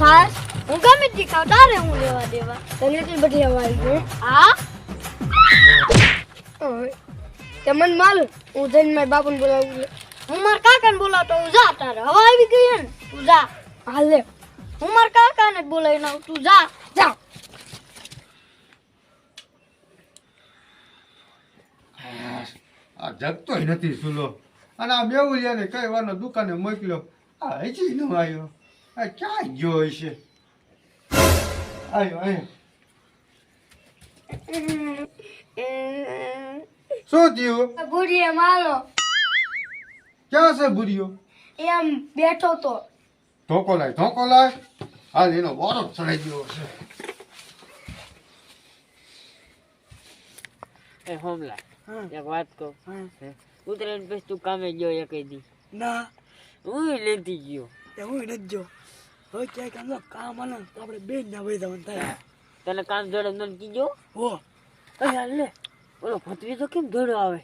ખાસ હું ગમે તે ખાવ તારે હું લેવા દેવા? તને એટલી બધી આવી ગઈ હા? હું જઈને મારા બાપુને બોલાવું છું. હું મારા કાકાને બોલાવતો હું જા તારે હવા આવી ગઈ ને તું જા. હાલે. હું મારા કાકાને બોલાવીને આવું તું જા. જા. આ જગતો નથી સુલો અને આ બેવલિયાને કઈ વારનો દુકાને મોકલ્યો. આ હજી ન આવ્યો. આ ક્યાં ગયો હશે? આવ્યો આવ્યો શું થયું? ભૂરીએ મારો ક્યાં છે ભૂરીયો એમ બેઠો તો. ધોકો લાય ધોકો લાય. હા એનો વારો ચડાઈ ગયો છે એ હોમલા. એક વાત કહું. ઉતરાયણ પછી તું કામે ગયો એક દી. ના. હું લેતી ગયો. એ હું નથી જો હવે ક્યાંય કામ કામ આલે તો આપણે બેન ના ભાઈ જવાનું થાય તને કામ જોડે મને ગયો? હો. એ હાલ લે. ઓલો ફતરી તો કેમ જોડો આવે?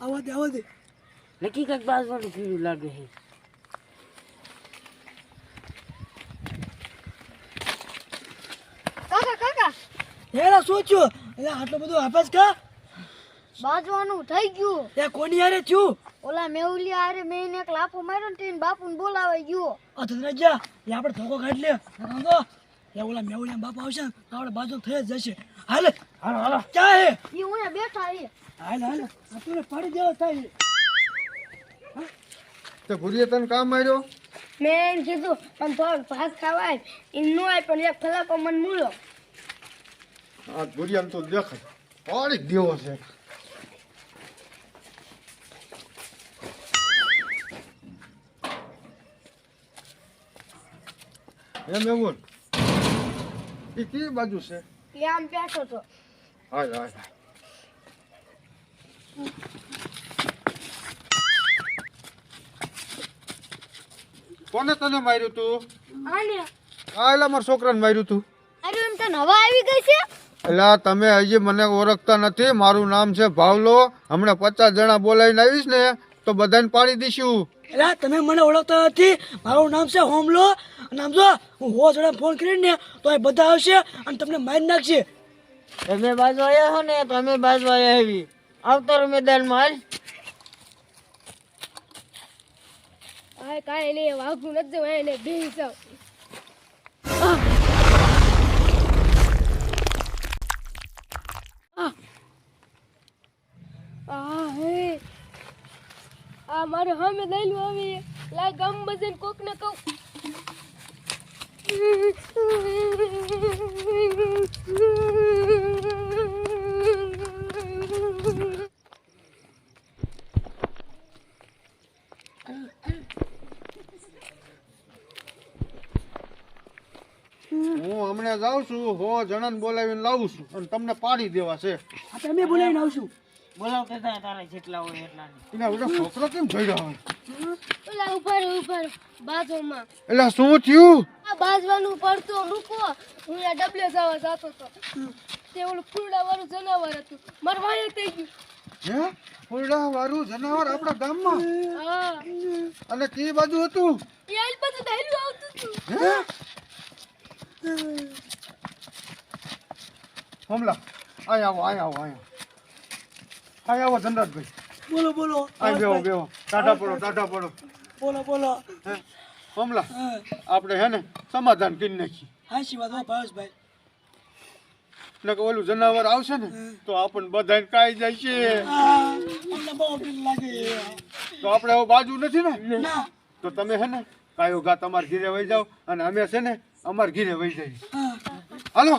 આવા દે આવા દે. નક્કી કંઈક બાજવાનું કીધું લાગે છે. કાકા કાકા. હેરા સોચ્યો એટલે આટલો બધો આપાસ કા? બાજવાનું થઈ ગયું. એ કોની આરે થયું? ઓલા મેઉલી આરે મેં એને એક લાફો માર્યો ને બાપુ બાપુને બોલાવાઈ ગયો. આ તને જા એ આપણે ધોકો કાઢ લે. નકર એ ઓલા મેઉલી બાપા આવશે ને તો આપણે બાજુ થઈ જ જશે. હાલે હાલો હાલો. ક્યાં હે. ઈ હું બેઠા હે. હાલ હાલ. આ તું પાડી દેવો થાય. તે ભૂરીએ તને કામ આવ્યો મેં એમ કીધું પણ થોડોક ભાત ખાવાય. એ નો આય પણ એક ફલાકો મન મૂલો આ ભૂરિયાને તો દેખાય. પાડી દેવો છે. એમ એવું એ કઈ બાજુ છે? એ આમ બેઠો તો. હાય હાય. કોને તને માર્યું તું? આને. આ એલા મારા છોકરાને માર્યું તું. અરે એમ તો નવા આવી ગઈ છે? એલા તમે હજી મને ઓળખતા નથી મારું નામ છે ભાવલો. હમણાં પચાસ જણા બોલાવીને આવીશ ને તો બધાને પાડી દઈશું. એલા તમે મને ઓળખતા નથી? મારું નામ છે હોમલો. અને આમ જો હું હો જણા ફોન કરીને ને તો એ બધા આવશે અને તમને મારી નાખશે. તમે બાજુ આવ્યા હો ને તમે બાજુ આવ્યા આવી આવતો મેદાનમાં હાલ. આ કાંઈ નહીં વાઘું નથી જવું એને આ. મારે હમે લઈ લો હવે લાય ગામ બજન કોક ને કહું. હું હમણાં જાઉં છું હો જણાને બોલાવીને લાવું છું અને તમને પાડી દેવા છે. તમે બોલાવીને આવશું. બોલાવતા હતા તારા જેટલા હોય એટલા એના બધા છોકરો કેમ થઈ રહ્યા ઓલા ઉપર ઉપર બાજુમાં. એટલે શું થયું? આ બાજવાનું પડતું મૂકો હું આ ડબલે જવા જતો હતો તે ઓલું ફૂલડા વાળું જનાવર હતું. મારું વાય થઈ ગયું. હે? ફૂલડા વાળું જનાવર આપણા ગામમાં? હા. અને કઈ બાજુ હતું? એ આઈલ બાજુ દહેલું આવતું હતું. હે? હમલા. આય આવો આય આવો આય આય આવો જનરાજભાઈ. બોલો બોલો. આય બેહો બેહો. ટાટા પડો ટાટા પડો. બોલો બોલો. હે? હમલા હા. આપણે હે ને સમાધાન કરી નાખીએ. હાશી વાત ભાવેશભાઈ. નકર ઓલું જનાવર આવશે ને તો આપણને બધાને કાઈ જાય છે આ, અમને બહુ બીક લાગે. તો આપણે હવે બાજુ નથી ને? તો તમે હે ને કાયો ઘા તમારા ઘીરે વહી જાઓ અને અમે છે ને અમારા ઘીરે વહી જઈએ. હાલો?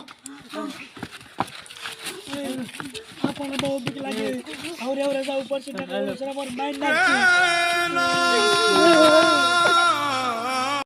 આપણને બહુ બીક લાગે. હવે હવે જાવ ઉપર છે ઓલો જરા મારી મારી નાખશે